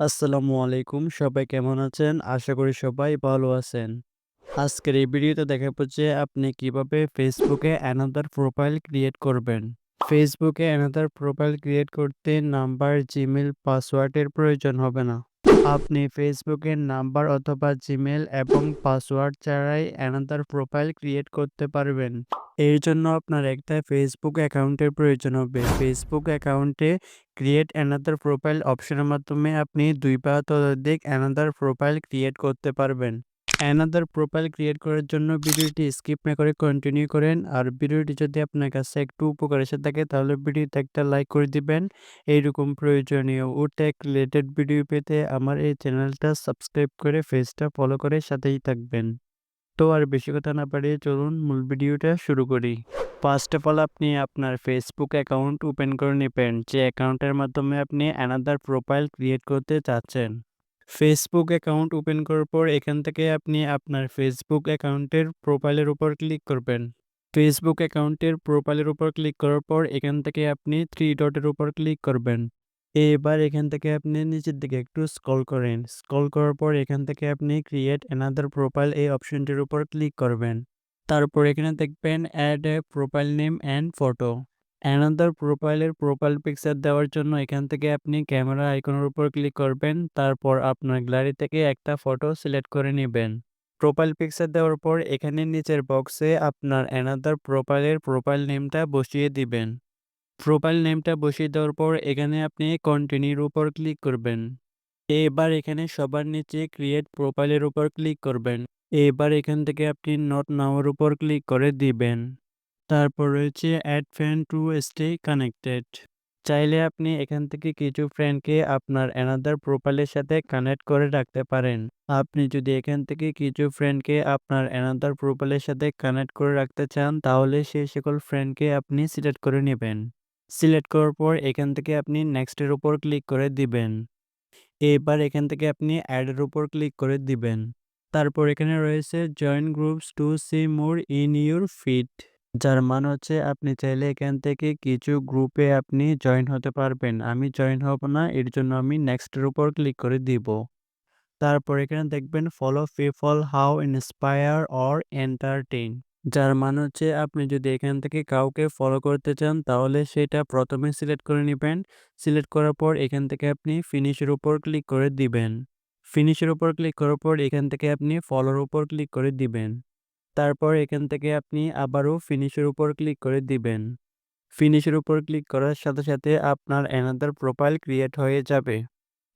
আসসালামু আলাইকুম। সবাই কেমন আছেন? আশা করি সবাই ভালো আছেন। আজকের এই ভিডিওতে দেখা যে আপনি কীভাবে ফেসবুকে অ্যানাদার প্রোফাইল ক্রিয়েট করবেন। এ অ্যানাদার প্রোফাইল ক্রিয়েট করতে নাম্বার, জিমেল পাসওয়ার্ডের প্রয়োজন হবে না। আপনি এর নাম্বার অথবা জিমেল এবং পাসওয়ার্ড ছাড়াই অ্যানাদার প্রোফাইল ক্রিয়েট করতে পারবেন। এর জন্য আপনার একটা ফেসবুক অ্যাকাউন্টের প্রয়োজন হবে। ফেসবুক অ্যাকাউন্টে ক্রিয়েট অ্যানাদার প্রোফাইল অপশনের মাধ্যমে আপনি দুই বা ততোধিক অ্যানাদার প্রোফাইল ক্রিয়েট করতে পারবেন। অ্যানাদার প্রোফাইল ক্রিয়েট করার জন্য ভিডিওটি স্কিপ না করে কন্টিনিউ করেন। আর ভিডিওটি যদি আপনার কাছে একটু উপকার এসে থাকে, তাহলে ভিডিওতে একটা লাইক করে দিবেন। এইরকম প্রয়োজনীয় ও টেক রিলেটেড ভিডিও পেতে আমার এই চ্যানেলটা সাবস্ক্রাইব করে ফেসটা ফলো করে সাথেই থাকবেন। তো আর বেশি কথা না বাড়িয়ে চলুন, মূল ভিডিওটা শুরু করি। ফার্স্ট অফ অল আপনি আপনার ফেসবুক অ্যাকাউন্ট ওপেন করে নিবেন যে অ্যাকাউন্টের মাধ্যমে আপনি অ্যানাদার প্রোফাইল ক্রিয়েট করতে চাচ্ছেন। Facebook অ্যাকাউন্ট ওপেন করার পর এখান থেকে আপনি আপনার ফেসবুক অ্যাকাউন্টের প্রোফাইলের উপর ক্লিক করবেন। ফেসবুক অ্যাকাউন্টের প্রোফাইলের উপর ক্লিক করার পর এখান থেকে আপনি থ্রি ডটের উপর ক্লিক করবেন। এবার এখান থেকে আপনি নিচের দিকে একটু স্ক্রল করেন। স্ক্রল করার পর এখান থেকে আপনি ক্রিয়েট অ্যানাদার প্রোফাইল এই অপশনটির উপর ক্লিক করবেন। তারপর এখানে দেখবেন add a profile name and photo. Another প্রোফাইলের প্রোফাইল পিকচার দেওয়ার জন্য এখান থেকে আপনি ক্যামেরা আইকনের উপর ক্লিক করবেন। তারপর আপনার গ্যালারি থেকে একটা ফটো সিলেক্ট করে নিবেন। প্রোফাইল পিকচার দেওয়ার পর এখানে নিচের বক্সে আপনার অ্যানাদার প্রোফাইলের প্রোফাইল নেমটা বসিয়ে দিবেন। প্রোফাইল নেমটা বসিয়ে দেওয়ার পর এখানে আপনি কন্টিনিউর উপর ক্লিক করবেন। এবার এখানে সবার নিচে ক্রিয়েট প্রোফাইলের উপর ক্লিক করবেন। এবার এখান থেকে আপনি নট নাওয়ার উপর ক্লিক করে দিবেন। তারপর রয়েছে add friend to stay connected. চাইলে আপনি এখান থেকে কিছু ফ্রেন্ডকে আপনার অ্যানাদার প্রোফাইলের সাথে কানেক্ট করে রাখতে পারেন। আপনি যদি এখান থেকে কিছু ফ্রেন্ডকে আপনার অ্যানাদার প্রোফাইলের সাথে কানেক্ট করে রাখতে চান, তাহলে সেই সকল ফ্রেন্ডকে আপনি সিলেক্ট করে নেবেন। সিলেক্ট করার পর এখান থেকে আপনি নেক্সটের উপর ক্লিক করে দিবেন। এবার এখান থেকে আপনি অ্যাডের উপর ক্লিক করে দিবেন। তারপর এখানে রয়েছে join groups to see more in your feed. যার মানে হচ্ছে আপনি চাইলে এখান থেকে কিছু গ্রুপে আপনি জয়েন হতে পারবেন। আমি জয়েন হব না, এর জন্য আমি নেক্সটের উপর ক্লিক করে দিব। তারপর এখানে দেখবেন follow people how inspire or entertain. যার মানে হচ্ছে আপনি যদি এখান থেকে কাউকে ফলো করতে চান, তাহলে সেটা প্রথমে সিলেক্ট করে নেবেন। সিলেক্ট করার পর এখান থেকে আপনি ফিনিশের উপর ক্লিক করে দিবেন। ফিনিশের উপর ক্লিক করার পর এখান থেকে আপনি ফলোর উপর ক্লিক করে দিবেন। তারপর এখান থেকে আপনি আবারও ফিনিশের উপর ক্লিক করে দিবেন। ফিনিশের উপর ক্লিক করার সাথে সাথে আপনার অ্যানাদার প্রোফাইল ক্রিয়েট হয়ে যাবে।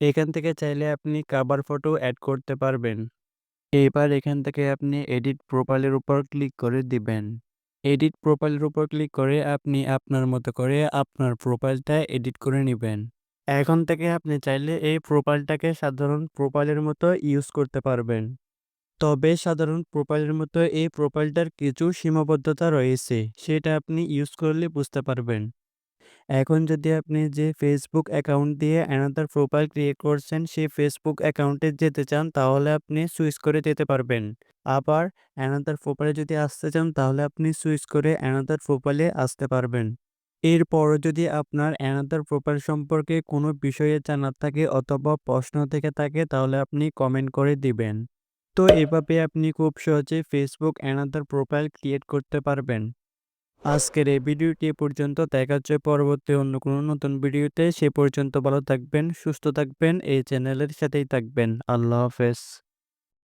এখান থেকে চাইলে আপনি কাবার ফটো অ্যাড করতে পারবেন। এবার এখান থেকে আপনি এডিট প্রোফাইলের উপর ক্লিক করে দিবেন। এডিট প্রোফাইলের উপর ক্লিক করে আপনি আপনার মতো করে আপনার প্রোফাইলটা এডিট করে নেবেন এখন থেকে আপনি চাইলে এই প্রোফাইলটাকে সাধারণ প্রোফাইলের মতো ইউজ করতে পারবেন। তবে সাধারণ প্রোফাইলের মতো এই প্রোফাইলটার কিছু সীমাবদ্ধতা রয়েছে, সেটা আপনি ইউজ করলে বুঝতে পারবেন। এখন যদি আপনি যে ফেসবুক অ্যাকাউন্ট দিয়ে অ্যানাদার প্রোফাইল ক্রিয়েট করছেন, সেই ফেসবুক অ্যাকাউন্টে যেতে চান, তাহলে আপনি সুইচ করে যেতে পারবেন। আবার অ্যানাদার প্রোফাইলে যদি আসতে চান, তাহলে আপনি সুইচ করে অ্যানাদার প্রোফাইলে আসতে পারবেন। এরপরও যদি আপনার অ্যানাদার প্রোফাইল সম্পর্কে কোনো বিষয়ে জানার থাকে অথবা প্রশ্ন থেকে থাকে, তাহলে আপনি কমেন্ট করে দিবেন। তো এভাবে আপনি খুব সহজে ফেসবুক অ্যানাদার প্রোফাইল ক্রিয়েট করতে পারবেন। আজকের এই ভিডিওটি পর্যন্ত, দেখা হচ্ছে পরবর্তী অন্য কোনো নতুন ভিডিওতে। সে পর্যন্ত ভালো থাকবেন, সুস্থ থাকবেন, এই চ্যানেলের সাথেই থাকবেন। আল্লাহ হাফেজ।